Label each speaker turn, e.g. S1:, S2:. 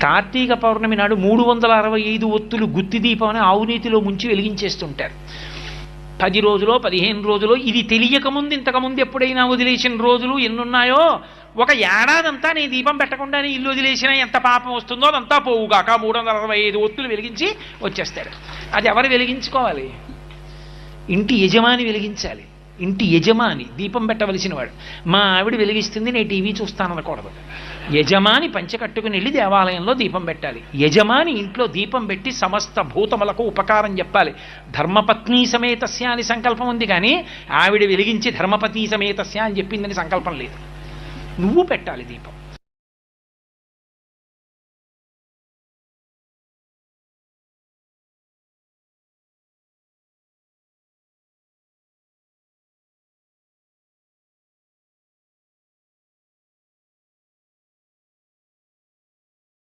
S1: కార్తీక పౌర్ణమి నాడు మూడు వందల అరవై ఐదు ఒత్తులు గుత్తి దీపం అని ఆవునీతిలో ముంచి వెలిగించేస్తుంటారు. పది రోజులో పదిహేను రోజులో ఇది తెలియకముందు ఇంతకుముందు ఎప్పుడైనా వదిలేసిన రోజులు ఎన్నున్నాయో? ఒక ఏడాదంతా నేను దీపం పెట్టకుండానే ఇల్లు వదిలేసినా ఎంత పాపం వస్తుందో అదంతా పోవుగాక మూడు వందల అరవై ఐదు ఒత్తులు వెలిగించి వచ్చేస్తాడు అది ఎవరు వెలిగించుకోవాలి? ఇంటి యజమాని వెలిగించాలి. ఇంటి యజమాని దీపం పెట్టవలసిన వాడు మా ఆవిడ వెలిగిస్తుంది నేను టీవీ చూస్తాననకూడదు. యజమాని పంచె కట్టుకుని వెళ్ళి దేవాలయంలో దీపం పెట్టాలి. యజమాని ఇంట్లో దీపం పెట్టి సమస్త భూతములకు ఉపకారం చెప్పాలి. ధర్మపత్ని సమేతస్య అని సంకల్పం ఉంది కానీ ఆవిడ వెలిగించి ధర్మపతి సమేతస్య అని చెప్పిందని సంకల్పం లేదు. నువ్వు పెట్టాలి దీపం.